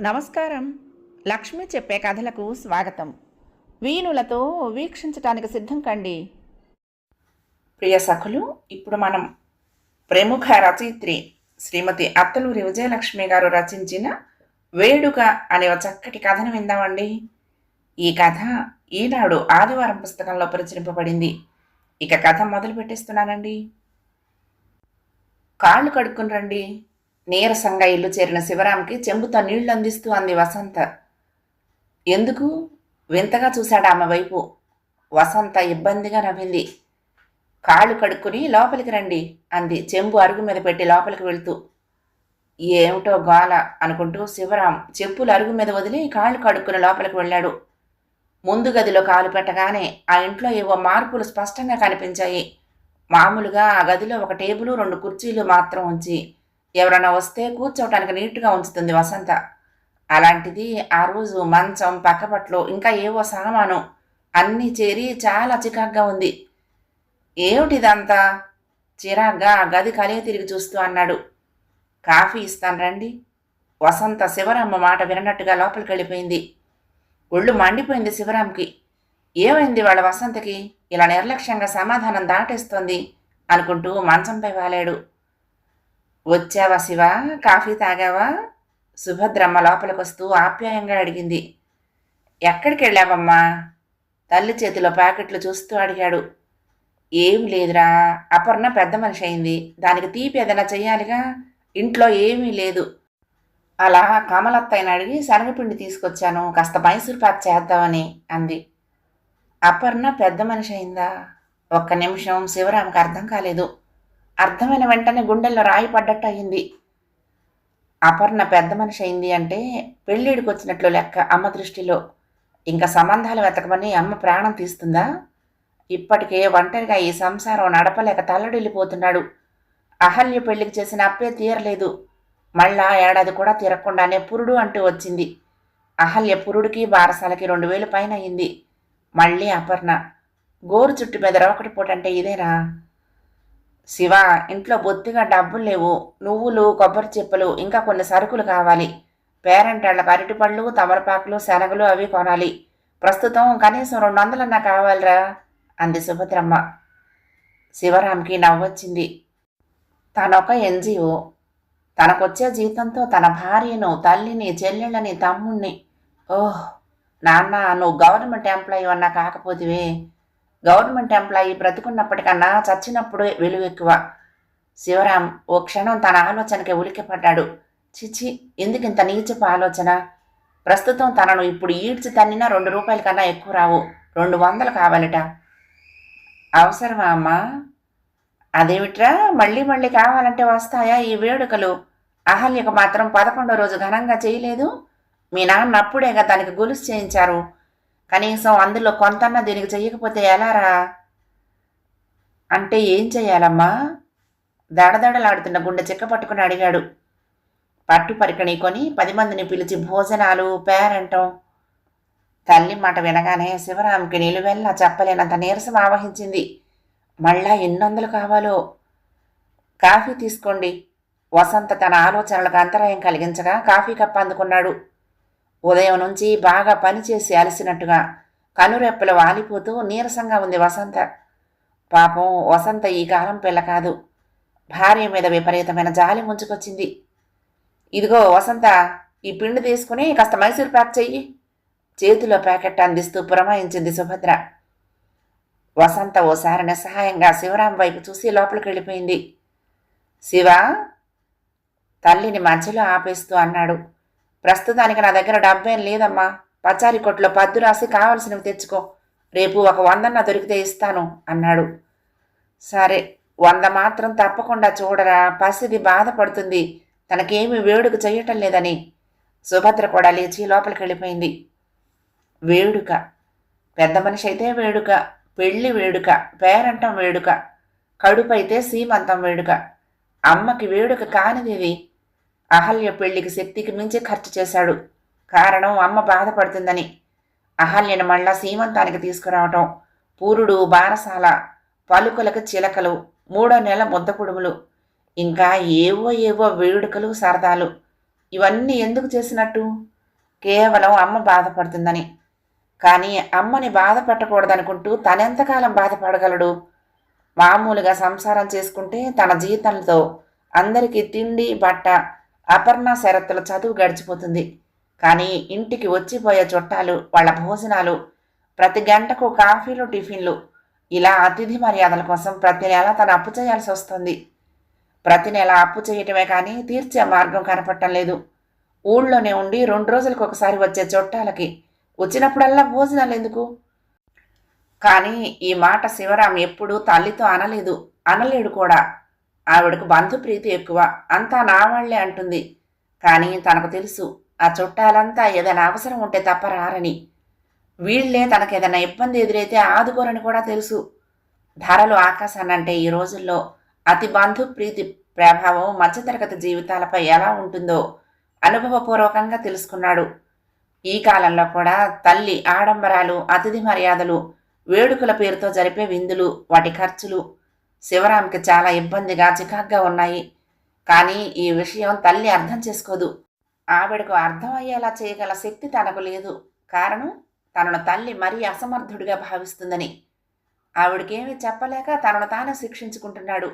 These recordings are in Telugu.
నమస్కారం. లక్ష్మి చెప్పే కథలకు స్వాగతం. వీణులతో వీక్షించటానికి సిద్ధం కండి. ప్రియ సఖులు ఇప్పుడు మనం ప్రముఖ రచయిత్రి శ్రీమతి అత్తలూరి విజయలక్ష్మి గారు రచించిన వేడుక అనే ఒక చక్కటి కథను విందామండి. ఈ కథ ఈనాడు ఆదివారం పుస్తకంలో ప్రచురింపబడింది. ఇక కథ మొదలు పెట్టేస్తున్నానండి కాళ్ళు కడుక్కుని రండి. నీరసంగా ఇల్లు చేరిన శివరాంకి చెంబుతో నీళ్ళు అందిస్తూ అంది వసంత. ఎందుకు? వింతగా చూశాడు ఆమె వైపు. వసంత ఇబ్బందిగా నవ్వింది. కాళ్ళు కడుక్కుని లోపలికి రండి అంది. చెంబు అరుగు మీద పెట్టి లోపలికి వెళ్తూ. ఏమిటో గోల అనుకుంటూ శివరాం చెప్పులు అరుగు మీద వదిలి కాళ్ళు కడుక్కుని లోపలికి వెళ్ళాడు. ముందు గదిలో కాలు పెట్టగానే ఆ ఇంట్లో ఏవో మార్పులు స్పష్టంగా కనిపించాయి. మామూలుగా ఆ గదిలో ఒక టేబుల్ రెండు కుర్చీలు మాత్రం ఉంచి ఎవరైనా వస్తే కూర్చోవటానికి నీట్గా ఉంచుతుంది వసంత. అలాంటిది ఆ రోజు మంచం పక్కపట్లు ఇంకా ఏవో సామాను అన్నీ చేరి చాలా చికాగ్గా ఉంది. ఏమిటిదంతా? చిరాగ్గా గది కలిగి తిరిగి చూస్తూ అన్నాడు. కాఫీ ఇస్తాను రండి. వసంత శివరామ్మ మాట వినట్టుగా లోపలికి వెళ్ళిపోయింది. ఒళ్ళు మండిపోయింది శివరాంకి ఏమైంది వాళ్ళ వసంతకి? ఇలా నిర్లక్ష్యంగా సమాధానం దాటేస్తోంది అనుకుంటూ మంచంపై వాలాడు. వచ్చావా శివ? కాఫీ తాగావా? సుభద్రమ్మ లోపలికి వస్తూ ఆప్యాయంగా అడిగింది. ఎక్కడికి వెళ్ళావమ్మా? తల్లి చేతిలో ప్యాకెట్లు చూస్తూ అడిగాడు. ఏం లేదురా అపర్ణ పెద్ద మనిషి అయింది. దానికి తీపి ఏదైనా చెయ్యాలిగా? ఇంట్లో ఏమీ లేదు. అలా కమలత్తయ్యని అడిగి శనగపిండి తీసుకొచ్చాను కాస్త మైసూర్ పాక్ చేద్దామని అంది. అపర్ణ పెద్ద మనిషి అయిందా? ఒక్క నిమిషం శివరాంకి అర్థం కాలేదు. అర్థమైన వెంటనే గుండెల్లో రాయి పడ్డట్టు అయింది. అపర్ణ పెద్ద మనిషి అయింది అంటే పెళ్ళిడికి వచ్చినట్లు లెక్క అమ్మ దృష్టిలో. ఇంకా సంబంధాలు వెతకమని అమ్మ ప్రాణం తీస్తుందా? ఇప్పటికే ఒంటరిగా ఈ సంసారం నడపలేక తల్లడిల్లిపోతున్నాడు. అహల్య పెళ్ళికి చేసిన అప్పే తీరలేదు. మళ్ళా ఏడాది కూడా తీరకుండానే పురుడు అంటూ వచ్చింది. అహల్య పురుడికి బారసాలకి రెండు వేలు పైన అయింది. మళ్ళీ అపర్ణ. గోరు చుట్టు మీద రొకటి పూటంటే ఇదేనా? శివ ఇంట్లో బొత్తిగా డబ్బులు లేవు నువ్వులు కొబ్బరి చిప్పలు ఇంకా కొన్ని సరుకులు కావాలి. పేరెంటాళ్ళకి అరటిపళ్ళు తమలపాకులు శనగలు అవి కొనాలి. ప్రస్తుతం కనీసం రెండు వందలన్నా కావాలిరా అంది సుభద్రమ్మ. శివరాంకి నవ్వొచ్చింది. తనొక ఎన్జిఓ. తనకొచ్చే జీతంతో తన భార్యను తల్లిని చెల్లెళ్ళని తమ్ముణ్ణి. ఓహ్ నాన్న నువ్వు గవర్నమెంట్ ఎంప్లాయీ అన్నా కాకపోతివే. గవర్నమెంట్ ఎంప్లాయీ బ్రతుకున్నప్పటికన్నా చచ్చినప్పుడు విలువ ఎక్కువ. శివరాం ఓ క్షణం తన ఆలోచనకి ఉలికిపడ్డాడు చిచి ఎందుకు ఇంత నీచపు ఆలోచన? ప్రస్తుతం తనను ఇప్పుడు ఈడ్చి తన్నినా రెండు రూపాయల కన్నా ఎక్కువ రావు. రెండు వందలు కావాలట. అవసరమా అమ్మా? అదేమిట్రా? మళ్ళీ మళ్ళీ కావాలంటే వస్తాయా ఈ వేడుకలు? అహల్యకు మాత్రం పదకొండో రోజు ఘనంగా చేయలేదు? మీ నాన్న అప్పుడేగా దానికి గొలుసు చేయించారు. కనీసం అందులో కొంతన్నా దీనికి చెయ్యకపోతే ఎలారా? అంటే ఏం చెయ్యాలమ్మా? దడదడలాడుతున్న గుండె చిక్క పట్టుకుని అడిగాడు. పట్టు పరికణి కొని పది మందిని పిలిచి భోజనాలు పేరంటం. తల్లి మాట వినగానే శివరాంకి నిలువెల్లా చెప్పలేనంత నీరసం ఆవహించింది. మళ్ళా ఎన్నొందలు కావాలో? కాఫీ తీసుకోండి. వసంత తన ఆలోచనలకు అంతరాయం కలిగించగా కాఫీ కప్ అందుకున్నాడు. ఉదయం నుంచి బాగా పనిచేసి అలసినట్టుగా కనురెప్పలు వాలిపోతూ నీరసంగా ఉంది వసంత. పాపం వసంత ఈ కాలం పిల్ల కాదు. భార్య మీద విపరీతమైన జాలి ముంచుకొచ్చింది. ఇదిగో వసంత ఈ పిండి తీసుకుని కాస్త మైసూర్ ప్యాక్ చెయ్యి. చేతిలో ప్యాకెట్ అందిస్తూ పురమాయించింది సుభద్ర. వసంత ఓసారి నిస్సహాయంగా శివరాం వైపు చూసి లోపలికి వెళ్ళిపోయింది. శివ తల్లిని మధ్యలో ఆపేస్తూ అన్నాడు. ప్రస్తుతానికి నా దగ్గర డబ్బేం లేదమ్మా. పచారి కొట్లో పద్దు రాసి కావలసినవి తెచ్చుకో. రేపు ఒక వందన్న దొరికితే ఇస్తాను అన్నాడు. సరే వంద మాత్రం తప్పకుండా చూడరా. పసిది బాధపడుతుంది. తనకేమీ వేడుక చేయటం లేదని. సుభద్ర కూడా లేచి లోపలికి వెళ్ళిపోయింది. వేడుక. పెద్ద మనిషి అయితే వేడుక. పెళ్ళి వేడుక. పేరంటం వేడుక. కడుపైతే సీమంతం వేడుక. అమ్మకి వేడుక కానిది అహల్య పెళ్ళికి శక్తికి మించి ఖర్చు చేశాడు. కారణం అమ్మ బాధపడుతుందని. అహల్యను మళ్ళా సీమంతానికి తీసుకురావటం. పూరుడు బారసాల పలుకులకు చిలకలు మూడో నెల ముద్ద కుడుములు ఇంకా ఏవో ఏవో వేడుకలు సరదాలు ఇవన్నీ ఎందుకు చేసినట్టు? కేవలం అమ్మ బాధపడుతుందని. కానీ అమ్మని బాధ పెట్టకూడదనుకుంటూ తనెంతకాలం బాధపడగలడు? మామూలుగా సంసారం చేసుకుంటే తన జీతంతో అందరికీ తిండి బట్ట అపర్ణ శరత్తుల చదువు గడిచిపోతుంది. కానీ ఇంటికి వచ్చిపోయే చుట్టాలు వాళ్ళ భోజనాలు ప్రతి గంటకు కాఫీలు టిఫిన్లు ఇలా అతిథి మర్యాదల కోసం ప్రతి నెల తను అప్పు చేయాల్సి వస్తుంది. ప్రతి నెల అప్పు చేయటమే కానీ తీర్చే మార్గం కనపడటం లేదు. ఊళ్ళోనే ఉండి రెండు రోజులకు ఒకసారి వచ్చే చుట్టాలకి వచ్చినప్పుడల్లా భోజనాలు ఎందుకు? కానీ ఈ మాట శివరాం ఎప్పుడూ తల్లితో అనలేదు అనలేడు కూడా. ఆవిడకు బంధుప్రీతి ఎక్కువ. అంతా నా వాళ్ళే అంటుంది. కానీ తనకు తెలుసు ఆ చుట్టాలంతా ఏదైనా అవసరం ఉంటే తప్ప రారని. వీళ్ళే తనకేదైనా ఇబ్బంది ఎదురైతే ఆదుకోరని కూడా తెలుసు. ధరలు ఆకాశానంటే ఈ రోజుల్లో అతి బంధుప్రీతి ప్రభావం మధ్యతరగతి జీవితాలపై ఎలా ఉంటుందో అనుభవపూర్వకంగా తెలుసుకున్నాడు. ఈ కాలంలో కూడా తల్లి ఆడంబరాలు అతిథి మర్యాదలు వేడుకల పేరుతో జరిపే విందులు వాటి ఖర్చులు శివరాంకి చాలా ఇబ్బందిగా చికాగ్గా ఉన్నాయి. కానీ ఈ విషయం తల్లి అర్థం చేసుకోదు. ఆవిడకు అర్థమయ్యేలా చేయగల శక్తి తనకు లేదు. కారణం తనను తల్లి మరీ అసమర్థుడిగా భావిస్తుందని. ఆవిడకేమీ చెప్పలేక తనను తానే శిక్షించుకుంటున్నాడు.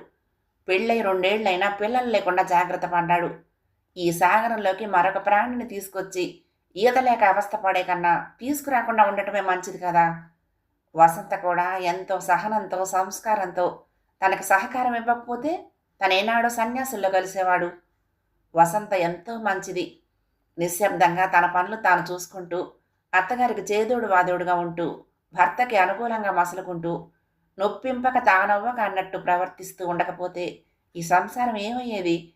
పెళ్ళై రెండేళ్ళైనా పిల్లలు లేకుండా జాగ్రత్త పడ్డాడు. ఈ సాగరంలోకి మరొక ప్రాణిని తీసుకొచ్చి ఈత లేక అవస్థ పడే కన్నా తీసుకురాకుండా ఉండటమే మంచిది కదా. వసంత కూడా ఎంతో సహనంతో సంస్కారంతో తనకు సహకారం ఇవ్వకపోతే తనేనాడో సన్యాసుల్లో కలిసేవాడు. వసంత ఎంతో మంచిది. నిశ్శబ్దంగా తన పనులు తాను చూసుకుంటూ అత్తగారికి చేదోడు వాదోడుగా ఉంటూ భర్తకి అనుకూలంగా మసలుకుంటూ నొప్పింపక తానవ్వక అన్నట్టు ప్రవర్తిస్తూ ఉండకపోతే ఈ సంసారం ఏమయ్యేది?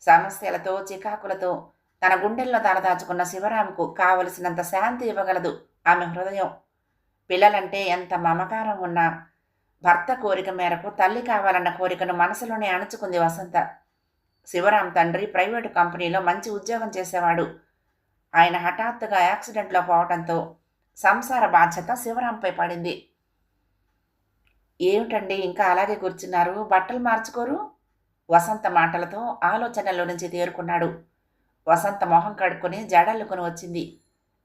సమస్యలతో చికాకులతో తన గుండెల్లో తలదాచుకున్న శివరాముకు కావలసినంత శాంతి ఇవ్వగలదు ఆమె హృదయం. పిల్లలంటే ఎంత మమకారం ఉన్నా భర్త కోరిక మేరకు తల్లి కావాలన్న కోరికను మనసులోనే అణుచుకుంది వసంత. శివరాం తండ్రి ప్రైవేటు కంపెనీలో మంచి ఉద్యోగం చేసేవాడు. ఆయన హఠాత్తుగా యాక్సిడెంట్లో పోవడంతో సంసార బాధ్యత శివరాంపై పడింది. ఏమిటండి ఇంకా అలాగే కూర్చున్నారు? బట్టలు మార్చుకోరు? వసంత మాటలతో ఆలోచనలో నుంచి తేరుకున్నాడు. వసంత మొహం కడుక్కొని జడల్లుకొని వచ్చింది.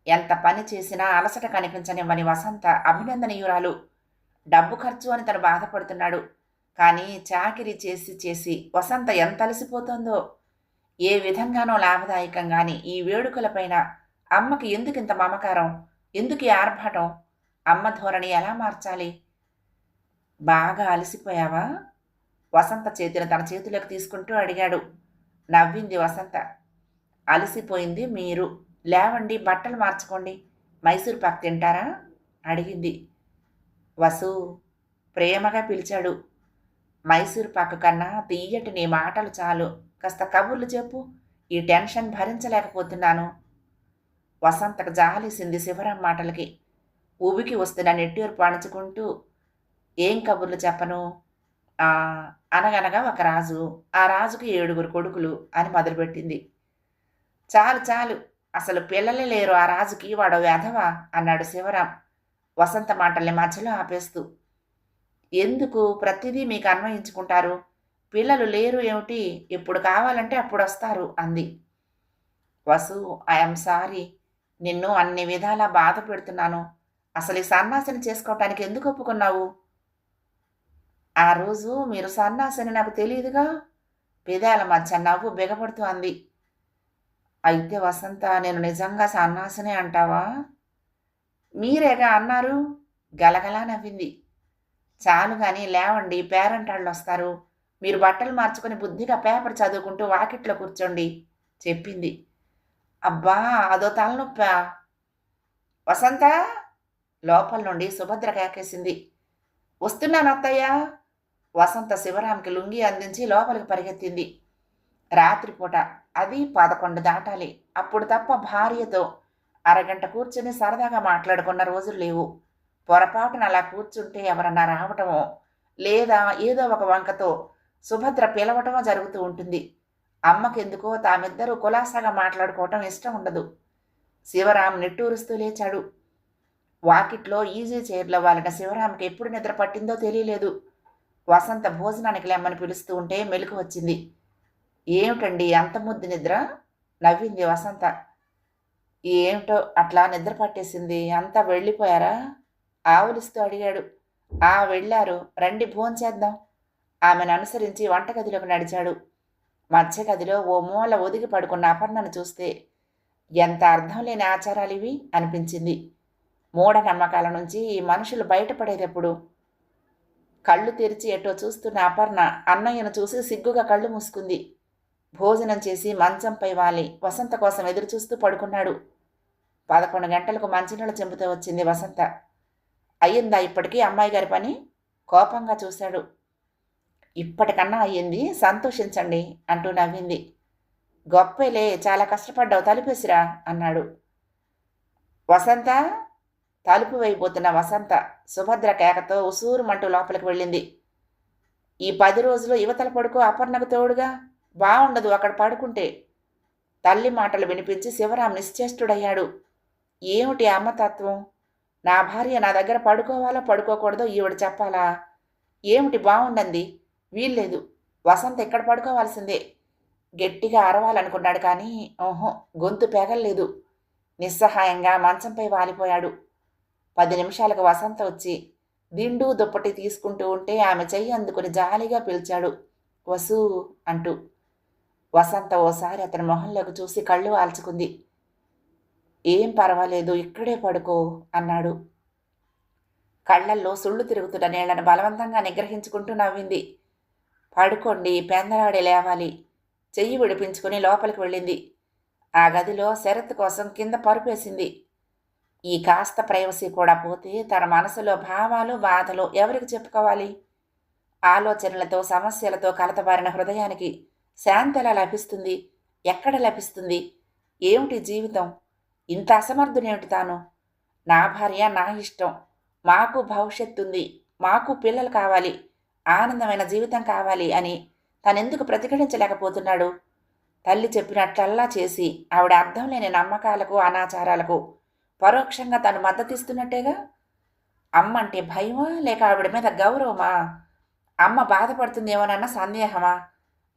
ఎంత పని చేసినా అలసట కనిపించనివ్వని వసంత అభినందనీయురాలు. డబ్బు ఖర్చు అని తను బాధపడుతున్నాడు. కానీ చాకిరీ చేసి చేసి వసంత ఎంత అలసిపోతుందో. ఏ విధంగానో లాభదాయకంగాని ఈ వేడుకలపైన అమ్మకి ఎందుకు ఇంత మమకారం? ఎందుకు ఈ ఆర్భాటం? అమ్మ ధోరణి ఎలా మార్చాలి? బాగా అలసిపోయావా? వసంత చేతిని తన చేతిలోకి తీసుకుంటూ అడిగాడు. నవ్వింది వసంత. అలసిపోయింది మీరు. లేవండి బట్టలు మార్చుకోండి. మైసూర్ పాక్ తింటారా? అడిగింది. వసు ప్రేమగా పిలిచాడు. మైసూర్ పాక కన్నా తీయటి నీ మాటలు చాలు. కాస్త కబుర్లు చెప్పు. ఈ టెన్షన్ భరించలేకపోతున్నాను. వసంతకు జాలేసింది శివరాం మాటలకి. ఊబికి వస్తున్న నెట్టూరు అణుచుకుంటూ ఏం కబుర్లు చెప్పను? అనగనగా ఒక రాజు ఆ రాజుకి ఏడుగురు కొడుకులు అని మొదలుపెట్టింది. చాలు చాలు. అసలు పిల్లలే లేరు ఆ రాజుకి వాడు వెధవా అన్నాడు శివరాం. వసంత మాటల్ని మధ్యలో ఆపేస్తూ ఎందుకు? ప్రతిదీ మీకు అన్వయించుకుంటారు. పిల్లలు లేరు ఏమిటి? ఎప్పుడు కావాలంటే అప్పుడు వస్తారు అంది. Vasu I'm sorry. నిన్ను అన్ని విధాలా బాధ పెడుతున్నాను. అసలు ఈ సన్నాసిని చేసుకోవటానికి ఎందుకు ఒప్పుకున్నావు? ఆ రోజు మీరు సన్నాసని నాకు తెలియదుగా? పెదాల మధ్య నవ్వు బిగపడుతూ అంది. అయితే వసంత నేను నిజంగా సన్నాసినే అంటావా? మీరేగా అన్నారు? గలగలా నవ్వింది. చాలు కానీ లేవండి పేరెంట్ వాళ్ళు వస్తారు మీరు బట్టలు మార్చుకొని బుద్ధిగా పేపర్ చదువుకుంటూ వాకిట్లో కూర్చోండి చెప్పింది. అబ్బా అదో తలనొప్పా? వసంత? లోపల నుండి సుభద్ర కేకేసింది. వస్తున్నాను అత్తయ్య. వసంత శివరాంకి లుంగి అందించి లోపలికి పరిగెత్తింది. రాత్రిపూట అది పదకొండు దాటాలి. అప్పుడు తప్ప భార్యతో అరగంట కూర్చుని సరదాగా మాట్లాడుకున్న రోజులు లేవు. పొరపాటున అలా కూర్చుంటే ఎవరన్నా రావటమో లేదా ఏదో ఒక వంకతో సుభద్ర పిలవటమో జరుగుతూ ఉంటుంది. అమ్మకెందుకో తామిద్దరూ కులాసాగా మాట్లాడుకోవటం ఇష్టం ఉండదు. శివరాం నిట్టూరుస్తూ లేచాడు. వాకిట్లో ఈజీ చైర్లో వాళ్ళన శివరాంకి ఎప్పుడు నిద్ర పట్టిందో తెలియలేదు. వసంత భోజనానికి లెమ్మని పిలుస్తూ ఉంటే మెలకు వచ్చింది. ఏమిటండి అంత ముద్దు నిద్ర? నవ్వింది వసంత. ఏమిటో అట్లా నిద్ర పట్టేసింది? అంతా వెళ్ళిపోయారా? ఆవులిస్తూ అడిగాడు. ఆ వెళ్ళారు. రండి భోంచేద్దాం ఆమెను అనుసరించి వంటగదిలోకి నడిచాడు. మధ్య గదిలో ఓ మూల ఒదిగి పడుకున్న అపర్ణను చూస్తే ఎంత అర్థం లేని ఆచారాలు ఇవి? అనిపించింది. మూఢనమ్మకాల నుంచి ఈ మనుషులు బయటపడేటప్పుడు కళ్ళు తెరిచి ఎటో చూస్తున్న అపర్ణ అన్నయ్యను చూసి సిగ్గుగా కళ్ళు మూసుకుంది. భోజనం చేసి మంచంపై వాలి. వసంత కోసం ఎదురు చూస్తూ పడుకున్నాడు. పదకొండు గంటలకు మంచినీళ్ళ చెంపుతూ వచ్చింది వసంత. అయ్యిందా ఇప్పటికీ? అమ్మాయి గారి పని? కోపంగా చూశాడు. ఇప్పటికన్నా అయ్యింది? సంతోషించండి అంటూ నవ్వింది. గొప్పలే చాలా కష్టపడ్డావు తలుపేసిరా అన్నాడు. వసంత? తలుపు వైపోతున్న వసంత సుభద్ర కేకతో ఉసూరుమంటూ లోపలికి వెళ్ళింది. ఈ పది రోజులు యువతల పడుకో అపర్ణకు తోడుగా? బాగుండదు అక్కడ పడుకుంటే. తల్లి మాటలు వినిపించి శివరాం నిశ్చేష్టుడయ్యాడు. ఏమిటి అమ్మతత్వం నా భార్య నా దగ్గర పడుకోవాలో పడుకోకూడదో ఈవిడ చెప్పాలా? ఏమిటి బాగుండంది వీల్లేదు. వసంత ఎక్కడ పడుకోవాల్సిందే? గట్టిగా అరవాలనుకున్నాడు కానీ ఓహో గొంతు పెగల్లేదు. నిస్సహాయంగా మంచంపై వాలిపోయాడు. పది నిమిషాలకు వసంత వచ్చి దిండు దుప్పటి తీసుకుంటూ ఉంటే ఆమె చెయ్యి అందుకుని జాలిగా పిలిచాడు. వసు అంటూ వసంత ఓసారి అతని మొహంలోకి చూసి కళ్ళు ఆల్చుకుంది ఏం పర్వాలేదు ఇక్కడే పడుకో అన్నాడు. కళ్ళల్లో సుళ్ళు తిరుగుతున్న నీళ్ళను బలవంతంగా నిగ్రహించుకుంటూ నవ్వింది. పడుకోండి పెందలాడే లేవాలి. చెయ్యి విడిపించుకుని లోపలికి వెళ్ళింది. ఆ గదిలో శరత్ కోసం కింద పరుపేసింది. ఈ కాస్త ప్రైవసీ కూడా పోతే తన మనసులో భావాలు బాధలు ఎవరికి చెప్పుకోవాలి? ఆలోచనలతో సమస్యలతో కలతబారిన హృదయానికి శాంతి ఎలా లభిస్తుంది? ఎక్కడ లభిస్తుంది? ఏమిటి జీవితం? ఇంత అసమర్థునేమిటి తాను? నా భార్య నా ఇష్టం. మాకు భవిష్యత్తు ఉంది మాకు పిల్లలు కావాలి. ఆనందమైన జీవితం కావాలి అని తనెందుకు ప్రతిఘటించలేకపోతున్నాడు? తల్లి చెప్పినట్లల్లా చేసి ఆవిడ అర్థం లేని నమ్మకాలకు అనాచారాలకు పరోక్షంగా తను మద్దతిస్తున్నట్టేగా? అమ్మ అంటే భయమా? లేక ఆవిడ మీద గౌరవమా? అమ్మ బాధపడుతుందేమోనన్న సందేహమా?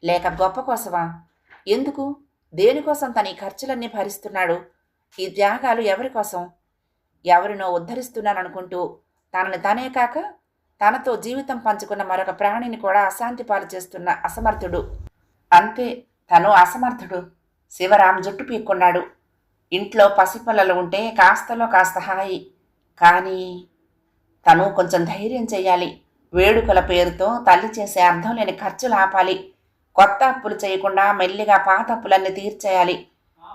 లేక గొప్ప కోసమా? ఎందుకు? దేనికోసం తన ఈ ఖర్చులన్నీ భరిస్తున్నాడు? ఈ త్యాగాలు ఎవరి కోసం? ఎవరినో ఉద్ధరిస్తున్నాననుకుంటూ తనని తనే కాక తనతో జీవితం పంచుకున్న మరొక ప్రాణిని కూడా అశాంతి పాలు చేస్తున్న అసమర్థుడు. అంతే తను అసమర్థుడు. శివరాం జుట్టు పీక్కున్నాడు. ఇంట్లో పసిపిల్లలు ఉంటే కాస్తలో కాస్త హాయి. కానీ తను కొంచెం ధైర్యం చేయాలి. వేడుకల పేరుతో తల్లి చేసే అర్థం లేని ఖర్చులు ఆపాలి. కొత్త అప్పులు చేయకుండా మెల్లిగా పాత అప్పులన్నీ తీర్చేయాలి.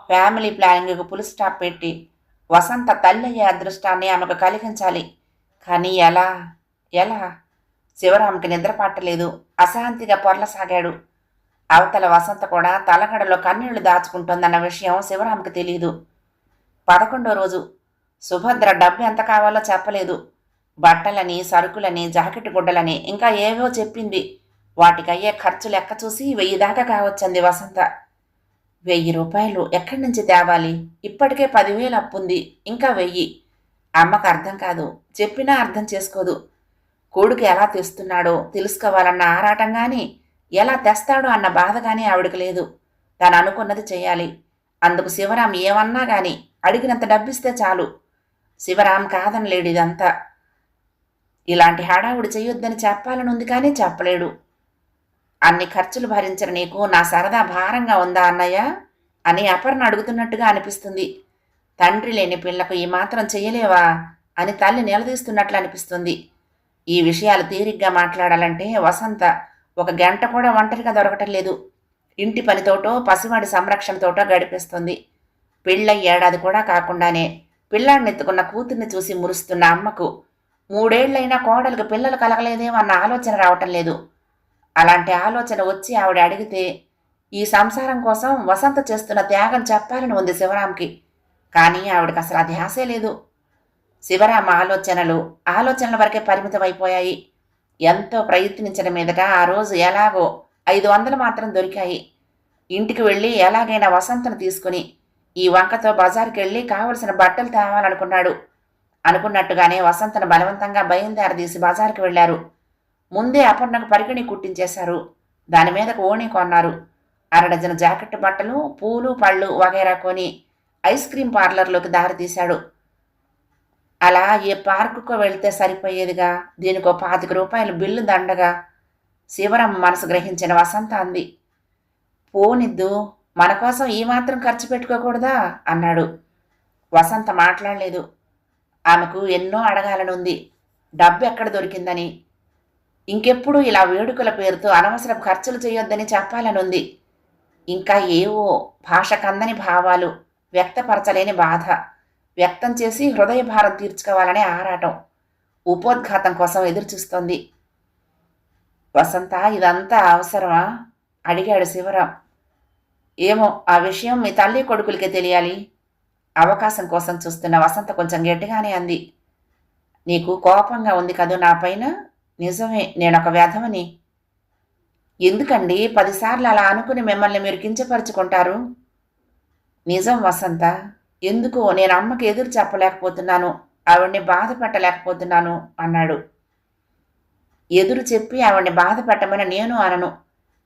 ఫ్యామిలీ ప్లానింగ్కు పులి స్టాప్ పెట్టి వసంత తల్లి అయ్యే అదృష్టాన్ని ఆమెకు కలిగించాలి. కానీ ఎలా? ఎలా? శివరాంకి నిద్ర పట్టలేదు. అశాంతిగా పొరలసాగాడు. అవతల వసంత కూడా తలగడలో కన్నీళ్ళు దాచుకుంటోందన్న విషయం శివరాంకి తెలియదు పదకొండో రోజు. సుభద్ర డబ్బు ఎంత కావాలో చెప్పలేదు. బట్టలని సరుకులని జాకెట్ గుడ్డలని ఇంకా ఏవో చెప్పింది. వాటికయ్యే ఖర్చు లెక్క చూసి వెయ్యి దాకా కావచ్చంది వసంత. వెయ్యి రూపాయలు ఎక్కడి నుంచి తేవాలి? ఇప్పటికే పదివేలు అప్పుంది ఇంకా వెయ్యి. అమ్మకు అర్థం కాదు చెప్పినా అర్థం చేసుకోదు. కొడుకు ఎలా తెస్తున్నాడో తెలుసుకోవాలన్న ఆరాటం కానీ ఎలా తెస్తాడో అన్న బాధ కానీ ఆవిడకి లేదు. తను అనుకున్నది చేయాలి. అందుకు శివరాం ఏమన్నా కానీ అడిగినంత డబ్బిస్తే చాలు. శివరాం కాదనలేడు ఇదంతా. ఇలాంటి హడావుడు చేయొద్దని చెప్పాలని ఉంది కానీ చెప్పలేడు. అన్ని ఖర్చులు భరించిన నీకు. నా సరదా భారంగా ఉందా అన్నయ్య? అని అపర్ణ అడుగుతున్నట్టుగా అనిపిస్తుంది. తండ్రి లేని పిల్లకు ఈ మాత్రం చేయలేవా అని తల్లి నిలదీస్తున్నట్లు అనిపిస్తుంది. ఈ విషయాలు తీరిగ్గా మాట్లాడాలంటే వసంత ఒక గంట కూడా ఒంటరిగా దొరకటం లేదు. ఇంటి పనితోటో పసివాడి సంరక్షణతోటో గడిపేస్తుంది. పెళ్ళై ఏడాది కూడా కాకుండానే పిల్లాడినెత్తుకున్న కూతుర్ని చూసి మురుస్తున్న అమ్మకు మూడేళ్ళైనా కోడలకు పిల్లలు కలగలేదేమో అన్న ఆలోచన రావటం లేదు. అలాంటి ఆలోచన వచ్చి ఆవిడ అడిగితే ఈ సంసారం కోసం వసంత చేస్తున్న త్యాగం చెప్పాలని ఉంది శివరాంకి కానీ ఆవిడకి అసలు ఆ ధ్యాసే లేదు. శివరామ ఆలోచనలు ఆలోచనల వరకే పరిమితమైపోయాయి. ఎంతో ప్రయత్నించిన మీదట ఆ రోజు ఎలాగో ఐదు వందలు మాత్రం దొరికాయి. ఇంటికి వెళ్ళి ఎలాగైనా వసంతను తీసుకుని ఈ వంకతో బజార్కి వెళ్ళి కావలసిన బట్టలు తేవాలనుకున్నాడు. అనుకున్నట్టుగానే వసంతను బలవంతంగా బయలుదేర తీసి బజార్కి వెళ్ళారు. ముందే అపర్ణకు పరిగణి కుట్టించేశారు. దాని మీద ఓణి కొన్నారు. అరడజన జాకెట్ బట్టలు పూలు పళ్ళు వగైరా కొని ఐస్ క్రీం పార్లర్లోకి దారితీశాడు. అలా ఏ పార్కుకు వెళ్తే సరిపోయేదిగా? దీనికో పాతిక రూపాయలు బిల్లు దండగా? శివరం మనసు గ్రహించిన వసంత అంది. పోనిద్దు మన కోసం ఈ మాత్రం ఖర్చు పెట్టుకోకూడదా? అన్నాడు. వసంత మాట్లాడలేదు. ఆమెకు ఎన్నో అడగాలనుంది. డబ్బు ఎక్కడ దొరికిందని? ఇంకెప్పుడు ఇలా వేడుకల పేరుతో అనవసర ఖర్చులు చేయొద్దని చెప్పాలనుంది. ఇంకా ఏవో భాష కందని భావాలు వ్యక్తపరచలేని బాధ. వ్యక్తం చేసి హృదయ భారం తీర్చుకోవాలనే ఆరాటం ఉపోద్ఘాతం కోసం ఎదురుచూస్తోంది. వసంత ఇదంతా అవసరమా? అడిగాడు శివరాం. ఏమో ఆ విషయం మీ తల్లి కొడుకులకే తెలియాలి. అవకాశం కోసం చూస్తున్న వసంత కొంచెం గట్టిగానే అంది. నీకు కోపంగా ఉంది కదూ నా పైన? నిజమే నేనొక వ్యధమని ఎందుకండి? పదిసార్లు అలా అనుకుని మిమ్మల్ని మీరు కించపరుచుకుంటారు? నిజం వసంత. ఎందుకో? నేను అమ్మకి ఎదురు చెప్పలేకపోతున్నాను. ఆవిడ్ని బాధ పెట్టలేకపోతున్నాను అన్నాడు. ఎదురు చెప్పి ఆవిడ్ని బాధ పెట్టమని నేను అనను.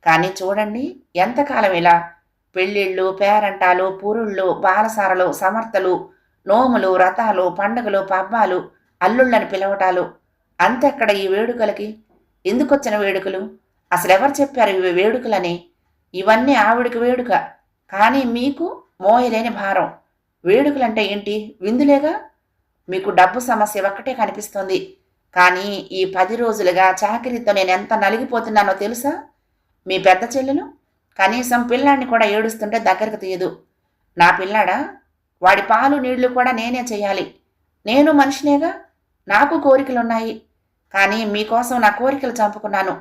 కానీ చూడండి ఎంతకాలం ఇలా పెళ్ళిళ్ళు పేరంటాలు పురుళ్ళు బాలసారలు సమర్థలు నోములు రథాలు పండుగలు పబ్బాలు అల్లుళ్ళని పిలవటాలు. అంతెక్కడ ఈ వేడుకలకి? ఎందుకొచ్చిన వేడుకలు? అసలు ఎవరు చెప్పారు ఇవి వేడుకలని? ఇవన్నీ ఆవిడికి వేడుక. కానీ మీకు మోయలేని భారం. వేడుకలంటే ఏంటి? విందులేగా? మీకు డబ్బు సమస్య ఒక్కటే కనిపిస్తోంది. కానీ ఈ పది రోజులుగా చాకరీతో నేను ఎంత నలిగిపోతున్నానో తెలుసా? మీ పెద్ద చెల్లెలు? కనీసం పిల్లాడిని కూడా ఏడుస్తుంటే దగ్గరకు తీయదు. నా పిల్లాడా? వాడి పాలు నీళ్ళు కూడా నేనే చేయాలి. నేను మనిషినేగా? నాకు కోరికలున్నాయి. కానీ మీకోసం నా కోరికలు చంపుకున్నాను.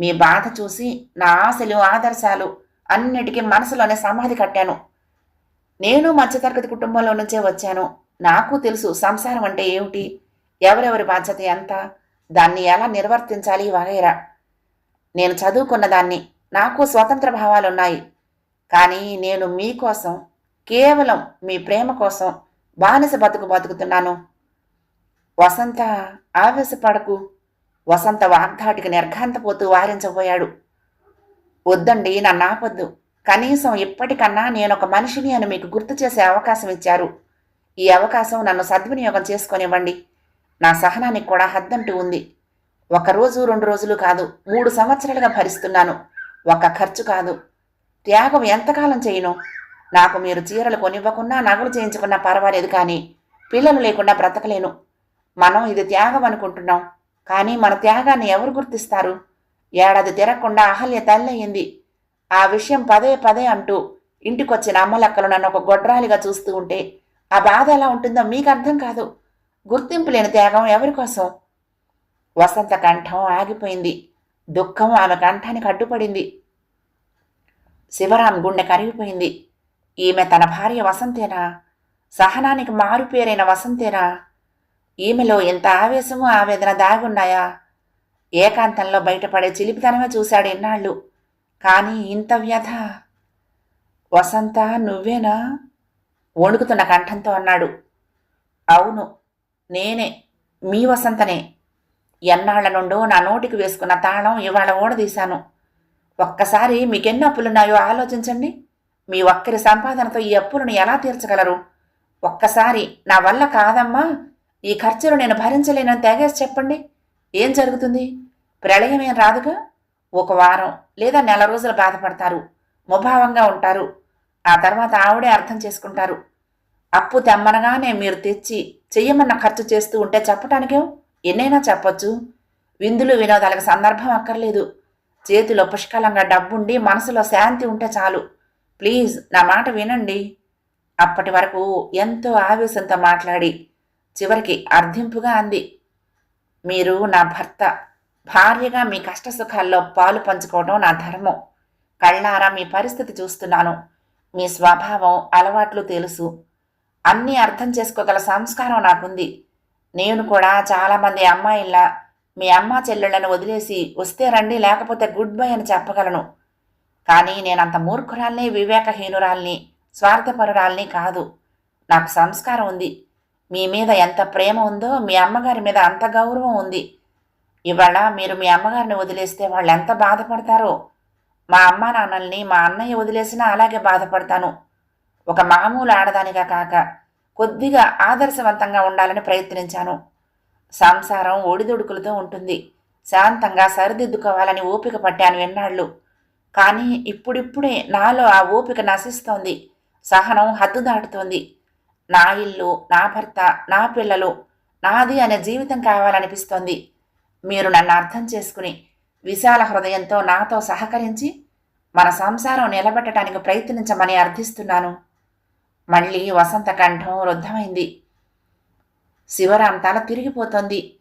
మీ బాధ చూసి నా ఆశలు ఆదర్శాలు అన్నిటికీ మనసులోనే సమాధి కట్టాను. నేను మధ్యతరగతి కుటుంబంలో నుంచే వచ్చాను. నాకు తెలుసు సంసారం అంటే ఏమిటి ఎవరెవరి బాధ్యత ఎంత దాన్ని ఎలా నిర్వర్తించాలి వగైరా. నేను చదువుకున్న దాన్ని నాకు స్వతంత్ర భావాలున్నాయి కానీ నేను మీకోసం కేవలం మీ ప్రేమ కోసం బానిస బతుకు బతుకుతున్నాను. వసంత ఆవేశపడకు. వసంత వాగ్ధాటికి నిర్ఘాంతపోతూ వారించబోయాడు. వద్దండి నన్ను ఆపొద్దు. కనీసం ఇప్పటికన్నా నేను ఒక మనిషిని అని మీకు గుర్తు చేసే అవకాశం ఇచ్చారు. ఈ అవకాశం నన్ను సద్వినియోగం చేసుకొనివ్వండి. నా సహనానికి కూడా హద్దంటూ ఉంది. ఒక రోజు రెండు రోజులు కాదు మూడు సంవత్సరాలుగా భరిస్తున్నాను. ఒక ఖర్చు కాదు. త్యాగం ఎంతకాలం చేయను? నాకు మీరు చీరలు కొనివ్వకున్నా నగలు చేయించుకున్నా పర్వాలేదు కానీ పిల్లలు లేకుండా బ్రతకలేను. మనం ఇది త్యాగం అనుకుంటున్నాం. కానీ మన త్యాగాన్ని ఎవరు గుర్తిస్తారు? ఏడాది తిరగకుండా అహల్య తల్లయింది ఆ విషయం పదే పదే అంటూ ఇంటికొచ్చిన అమ్మలక్కలు నన్ను ఒక గొడ్రాలిగా చూస్తూ ఉంటే ఆ బాధ ఎలా ఉంటుందో మీకు అర్థం కాదు. గుర్తింపు లేని త్యాగం ఎవరికోసం వసంత కంఠం ఆగిపోయింది. దుఃఖం ఆమె కంఠానికి అడ్డుపడింది. శివరాం గుండె కరిగిపోయింది. ఈమె తన భార్య వసంతేనా? సహనానికి మారుపేరైన వసంతేనా? ఈమెలో ఎంత ఆవేశము ఆవేదన దాగున్నాయా? ఏకాంతంలో బయటపడే చిలిపితనమే చూశాడు ఇన్నాళ్ళు. కానీ ఇంత వ్యధ. వసంత నువ్వేనా? వణుకుతున్న కంఠంతో అన్నాడు. అవును నేనే మీ వసంతనే. ఎన్నాళ్ళ నుండో నా నోటికి వేసుకున్న తాళం ఇవాళ ఓడదీశాను ఒక్కసారి మీకెన్ని అప్పులున్నాయో ఆలోచించండి. మీ ఒక్కరి సంపాదనతో ఈ అప్పులను ఎలా తీర్చగలరు? ఒక్కసారి నా వల్ల కాదమ్మా. ఈ ఖర్చులు నేను భరించలేనని తెగేసి చెప్పండి. ఏం జరుగుతుంది? ప్రళయం ఏం రాదుగా? ఒక వారం లేదా నెల రోజులు బాధపడతారు. ముభావంగా ఉంటారు. ఆ తర్వాత ఆవిడే అర్థం చేసుకుంటారు. అప్పు తెమ్మనగానే మీరు తెచ్చి చెయ్యమన్న ఖర్చు చేస్తూ ఉంటే చెప్పటానికేం? ఎన్నైనా చెప్పొచ్చు. విందులు వినోదాలకు సందర్భం అక్కర్లేదు. చేతిలో పుష్కలంగా డబ్బుండి మనసులో శాంతి ఉంటే చాలు. ప్లీజ్ నా మాట వినండి. అప్పటి వరకు ఎంతో ఆవేశంతో మాట్లాడి చివరికి అర్థింపుగా అంది. మీరు నా భర్త భార్యగా మీ కష్టసుఖాల్లో పాలు పంచుకోవడం నా ధర్మం. కళ్ళారా మీ పరిస్థితి చూస్తున్నాను. మీ స్వభావం అలవాట్లు తెలుసు. అన్నీ అర్థం చేసుకోగల సంస్కారం నాకుంది. నేను కూడా చాలామంది అమ్మాయిల్లా మీ అమ్మ చెల్లెళ్ళను వదిలేసి వస్తే రండి లేకపోతే గుడ్ బై అని చెప్పగలను. కానీ నేనంత మూర్ఖురాల్ని వివేకహీనురాల్ని స్వార్థపరురాల్ని కాదు. నాకు సంస్కారం ఉంది. మీ మీద ఎంత ప్రేమ ఉందో మీ అమ్మగారి మీద అంత గౌరవం ఉంది. ఇవాళ మీరు మీ అమ్మగారిని వదిలేస్తే వాళ్ళు ఎంత బాధపడతారో. మా అమ్మ నాన్నల్ని మా అన్నయ్య వదిలేసినా అలాగే బాధపడతాను. ఒక మామూలు ఆడదానిగా కాక కొద్దిగా ఆదర్శవంతంగా ఉండాలని ప్రయత్నించాను. సంసారం ఒడిదుడుకులతో ఉంటుంది. శాంతంగా సరిదిద్దుకోవాలని ఓపిక పట్టాను ఎన్నాళ్ళు. కానీ ఇప్పుడిప్పుడే నాలో ఆ ఓపిక నశిస్తోంది. సహనం హద్దు దాటుతోంది. నా ఇల్లు నా భర్త నా పిల్లలు నాది అనే జీవితం కావాలనిపిస్తోంది. మీరు నన్ను అర్థం చేసుకుని విశాల హృదయంతో నాతో సహకరించి మన సంసారం నిలబెట్టడానికి ప్రయత్నించమని అర్థిస్తున్నాను. మళ్ళీ వసంత కంఠం రుద్ధమైంది. శివరాం తల తిరిగిపోతోంది.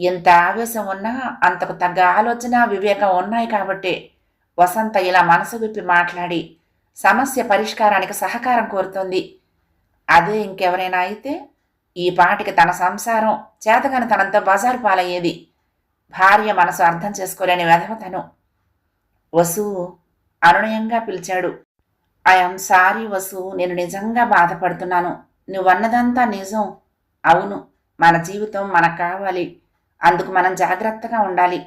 ఎంత ఆవేశం ఉన్నా అంతకు తగ్గ ఆలోచన వివేకం ఉన్నాయి కాబట్టే వసంత ఇలా మనసు విప్పి మాట్లాడి సమస్య పరిష్కారానికి సహకారం కోరుతోంది. అదే ఇంకెవరైనా అయితే ఈ పాటికి తన సంసారం చేతగాని తనంతో బజారు పాలయ్యేది. భార్య మనసు అర్థం చేసుకోలేని వెధవతను వసు అనునయంగా పిలిచాడు. ఐఎమ్ సారీ వసు నేను నిజంగా బాధపడుతున్నాను. నువ్వన్నదంతా నిజం. అవును మన జీవితం మనకు కావాలి. అందుకు మనం జాగ్రత్తగా ఉండాలి.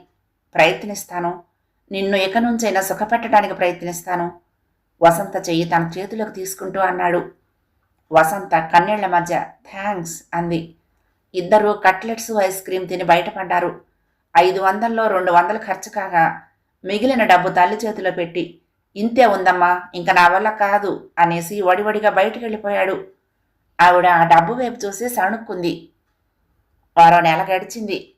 ప్రయత్నిస్తాను. నిన్ను ఇక నుంచైనా సుఖపెట్టడానికి ప్రయత్నిస్తాను. వసంత చెయ్యి తన చేతిలోకి తీసుకుంటూ అన్నాడు. వసంత కన్నీళ్ళ మధ్య థ్యాంక్స్ అంది. ఇద్దరూ కట్లెట్స్ ఐస్ క్రీమ్ తిని బయటపడ్డారు. ఐదు వందల్లో రెండు వందలు ఖర్చు కాగా మిగిలిన డబ్బు తల్లి చేతిలో పెట్టి ఇంతే ఉందమ్మా ఇంక నా వల్ల కాదు అనేసి వడివడిగా బయటికి వెళ్ళిపోయాడు ఆవిడ ఆ డబ్బు వైపు చూసి సణుక్కుంది. మరో నెల గడిచింది.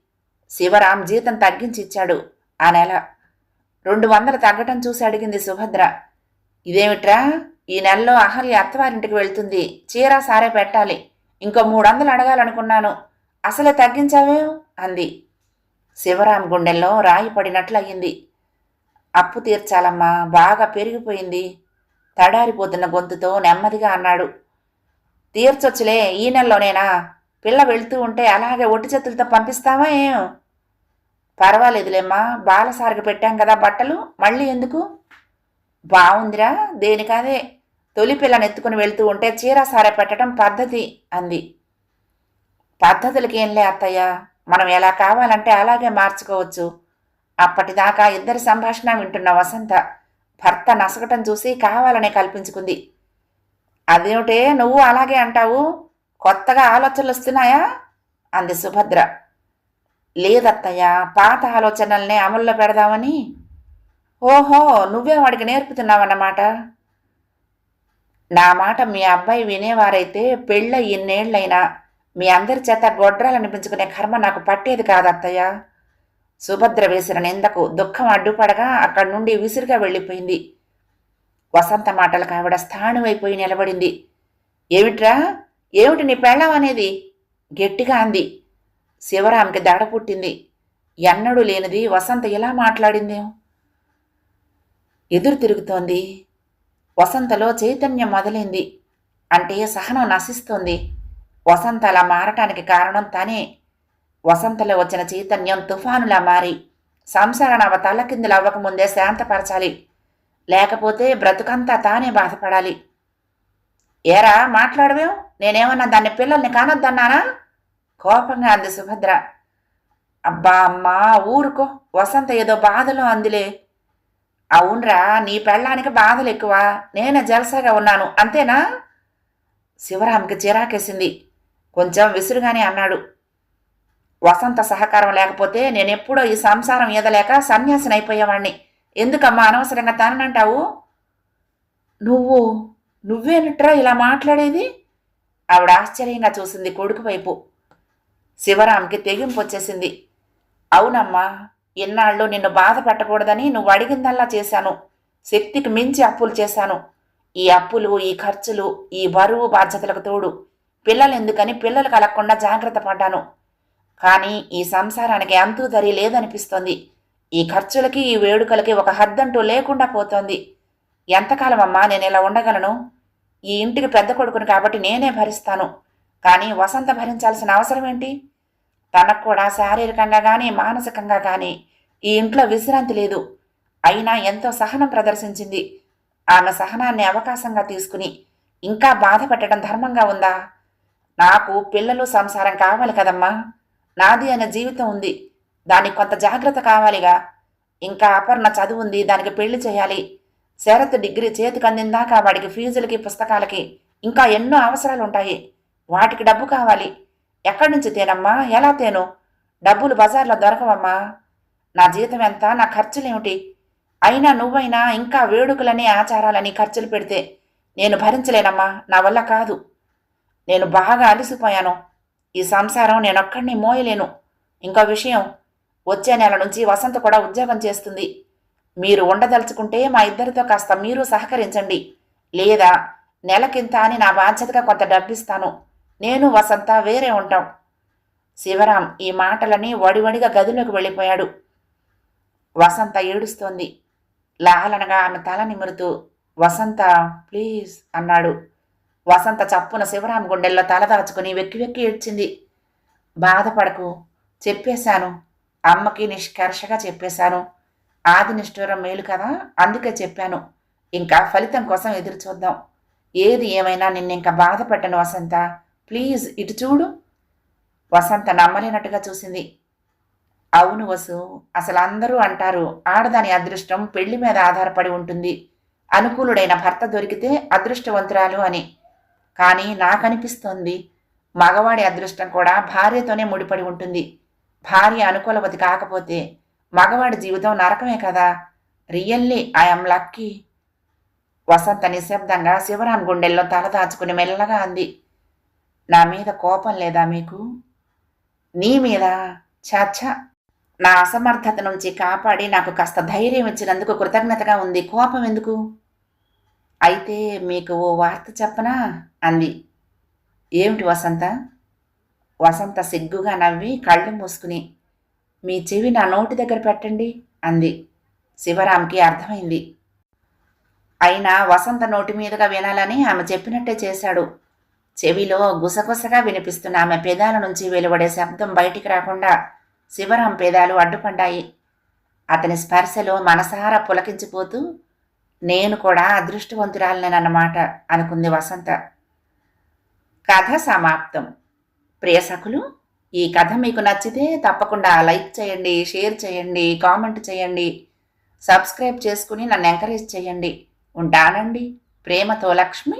శివరాం జీతం తగ్గించి ఇచ్చాడు. ఆ నెల రెండు వందలు తగ్గటం చూసి అడిగింది సుభద్ర. ఇదేమిట్రా? ఈ నెలలో అహల్య అత్తవారింటికి వెళ్తుంది. చీర సారే పెట్టాలి. ఇంకో మూడు వందలు అడగాలనుకున్నాను. అసలు తగ్గించావే? అంది. శివరాం గుండెల్లో రాయి పడినట్లయింది. అప్పు తీర్చాలమ్మా బాగా పెరిగిపోయింది. తడారిపోతున్న గొంతుతో నెమ్మదిగా అన్నాడు. తీర్చొచ్చులే ఈ నెలలోనేనా? పిల్ల వెళ్తూ ఉంటే అలాగే ఒట్టి చేతులతో పంపిస్తావా ఏం? పర్వాలేదులేమ్మా బాలసారికి పెట్టాం కదా బట్టలు మళ్ళీ ఎందుకు? బాగుందిరా దేనికదే. తొలి పిల్లని ఎత్తుకుని వెళ్తూ ఉంటే చీర సార పెట్టడం పద్ధతి అంది. పద్ధతులకి ఏంలే అత్తయ్య? మనం ఎలా కావాలంటే అలాగే మార్చుకోవచ్చు. అప్పటిదాకా ఇద్దరి సంభాషణ వింటున్న వసంత భర్త నసగటం చూసి కావాలనే కల్పించుకుంది. అదేమిటే నువ్వు అలాగే అంటావు? కొత్తగా ఆలోచనలు వస్తున్నాయా? అంది సుభద్ర. లేదత్తయ్య పాత ఆలోచనల్ని అమల్లో పెడదామని? ఓహో నువ్వే వాడికి నేర్పుతున్నావన్నమాట? నా మాట మీ అబ్బాయి వినేవారైతే పెళ్ళ ఇన్నేళ్ళైనా మీ అందరి చేత గొడ్రాలనిపించుకునే కర్మ నాకు పట్టేది కాదత్తయ్య. సుభద్ర వేసిన నిందకు దుఃఖం అడ్డుపడగా అక్కడి నుండి విసురుగా వెళ్ళిపోయింది. వసంత మాటలకు ఆవిడ స్థాణువైపోయి నిలబడింది. ఏమిట్రా? ఏమిటి నీ పెళ్ళం అనేది? గట్టిగా అంది. శివరాంకి దడ పుట్టింది. ఎన్నడూ లేనిది వసంత ఎలా మాట్లాడిందేం. ఎదురు తిరుగుతోంది. వసంతలో చైతన్యం మొదలైంది. అంటే సహనం నశిస్తోంది. వసంత అలా మారటానికి కారణం తనే. వసంతలో వచ్చిన చైతన్యం తుఫానులా మారి. సంసారాన్ని తలకిందులు అవ్వకముందే శాంతపరచాలి. లేకపోతే బ్రతుకంతా తానే బాధపడాలి. ఏరా మాట్లాడవేం? నేనేమన్నా దాన్ని పిల్లల్ని కానొద్దన్నానా? కోపంగా అంది సుభద్ర. అబ్బా అమ్మా ఊరుకో. వసంత ఏదో బాధలో అందిలే. అవునరా నీ పెళ్ళానికి బాధలు ఎక్కువ. నేను జలసాగా ఉన్నాను. అంతేనా? శివరాంకి చిరాకేసింది. కొంచెం విసురుగానే అన్నాడు. వసంత సహకారం లేకపోతే నేనెప్పుడో ఈ సంసారం ఈదలేక సన్యాసిని అయిపోయేవాణ్ణి ఎందుకమ్మా అనవసరంగా తననంటావు? నువ్వు నువ్వేనట్రా ఇలా మాట్లాడేది? ఆవిడ ఆశ్చర్యంగా చూసింది కొడుకు వైపు. శివరాంకి తెగింపు వచ్చేసింది అవునమ్మా ఇన్నాళ్ళు నిన్ను బాధ పెట్టకూడదని నువ్వు అడిగిందల్లా చేశాను. శక్తికి మించి అప్పులు చేశాను. ఈ అప్పులు ఈ ఖర్చులు ఈ బరువు బాధ్యతలకు తోడు. పిల్లలు ఎందుకని పిల్లలు కలగకుండా జాగ్రత్త పడ్డాను. కానీ ఈ సంసారానికి అంతూ దరి లేదనిపిస్తోంది. ఈ ఖర్చులకి ఈ వేడుకలకి ఒక హద్దంటూ లేకుండా పోతోంది. ఎంతకాలం అమ్మా నేను ఇలా ఉండగలను? ఈ ఇంటికి పెద్ద కొడుకుని కాబట్టి నేనే భరిస్తాను. కానీ వసంత భరించాల్సిన అవసరం ఏంటి తనకు కూడా శారీరకంగా కానీ మానసికంగా కానీ ఈ ఇంట్లో విశ్రాంతి లేదు. అయినా ఎంతో సహనం ప్రదర్శించింది. ఆమె సహనాన్ని అవకాశంగా తీసుకుని ఇంకా బాధ పెట్టడం ధర్మంగా ఉందా? నాకు పిల్లలు సంసారం కావాలి కదమ్మా. నాది అనే జీవితం ఉంది. దానికి కొంత జాగ్రత్త కావాలిగా. ఇంకా అపర్ణ చదువు ఉంది. దానికి పెళ్ళి చేయాలి. శరత్ డిగ్రీ చేతికి అందిందాక వాడికి ఫీజులకి పుస్తకాలకి ఇంకా ఎన్నో అవసరాలు ఉంటాయి వాటికి డబ్బు కావాలి. ఎక్కడి నుంచి తేనమ్మా? ఎలా తేను? డబ్బులు బజార్లో దొరకవమ్మా. నా జీతం ఎంత? నా ఖర్చులేమిటి? అయినా నువ్వైనా ఇంకా వేడుకలని ఆచారాలని ఖర్చులు పెడితే నేను భరించలేనమ్మా. నా వల్ల కాదు. నేను బాగా అలసిపోయాను. ఈ సంసారం నేనొక్కడిని మోయలేను. ఇంకో విషయం వచ్చే నెల నుంచి వసంత కూడా ఉద్యోగం చేస్తుంది. మీరు ఉండదలుచుకుంటే మా ఇద్దరితో కాస్త మీరు సహకరించండి. లేదా నెలకింత అని నా బాధ్యతగా కొంత డబ్బిస్తాను. నేను వసంత వేరే ఉంటాం. శివరాం ఈ మాటలని వడివడిగా గదిలోకి వెళ్ళిపోయాడు. వసంత ఏడుస్తోంది. లాలనగా ఆమె తల నిమురుతూ వసంత ప్లీజ్ అన్నాడు. వసంత చప్పున శివరాం గుండెల్లో తలదాచుకుని వెక్కి వెక్కి ఏడ్చింది. బాధపడకు చెప్పేశాను. అమ్మకి నిష్కర్షగా చెప్పేశాను. ఆది నిష్ఠూరం మేలు కదా అందుకే చెప్పాను. ఇంకా ఫలితం కోసం ఎదురు చూద్దాం. ఏది ఏమైనా నిన్ను ఇంకా బాధ పెట్టను వసంత. ప్లీజ్ ఇటు చూడు. వసంత నమ్మలేనట్టుగా చూసింది. అవును వసు అసలు అందరూ అంటారు ఆడదాని అదృష్టం పెళ్ళి మీద ఆధారపడి ఉంటుంది. అనుకూలుడైన భర్త దొరికితే అదృష్టవంతురాలు అని. కానీ నాకనిపిస్తోంది మగవాడి అదృష్టం కూడా భార్యతోనే ముడిపడి ఉంటుంది. భార్య అనుకూలవతి కాకపోతే మగవాడి జీవితం నరకమే కదా. Really I'm lucky. వసంత నిశ్శబ్దంగా శివరాం గుండెల్లో తల దాచుకుని మెల్లగా అంది. నా మీద కోపం లేదా మీకు? నీ మీద? చాచా నా అసమర్థత నుంచి కాపాడి నాకు కాస్త ధైర్యం ఇచ్చినందుకు కృతజ్ఞతగా ఉంది. కోపం ఎందుకు? అయితే మీకు ఓ వార్త చెప్పనా? అంది. ఏమిటి వసంత? వసంత సిగ్గుగా నవ్వి కళ్ళు మూసుకుని మీ చెవి నా నోటి దగ్గర పెట్టండి అంది. శివరాంకి అర్థమైంది. అయినా వసంత నోటి మీదుగా వినాలని ఆమె చెప్పినట్టే చేశాడు. చెవిలో గుసగుసగా వినిపిస్తున్న ఆమె పెదాల నుంచి వెలువడే శబ్దం బయటికి రాకుండా శివరాం పెదాలు అడ్డుపడ్డాయి. అతని స్పర్శలో మనసారా పులకించిపోతూ నేను కూడా అదృష్టవంతురాలనేనన్నమాట అనుకుంది వసంత. కథ సమాప్తం. ప్రియసకులు ఈ కథ మీకు నచ్చితే తప్పకుండా లైక్ చేయండి షేర్ చేయండి కామెంట్ చేయండి సబ్స్క్రైబ్ చేసుకుని నన్ను ఎంకరేజ్ చేయండి. ఉంటానండి. ప్రేమతో లక్ష్మి.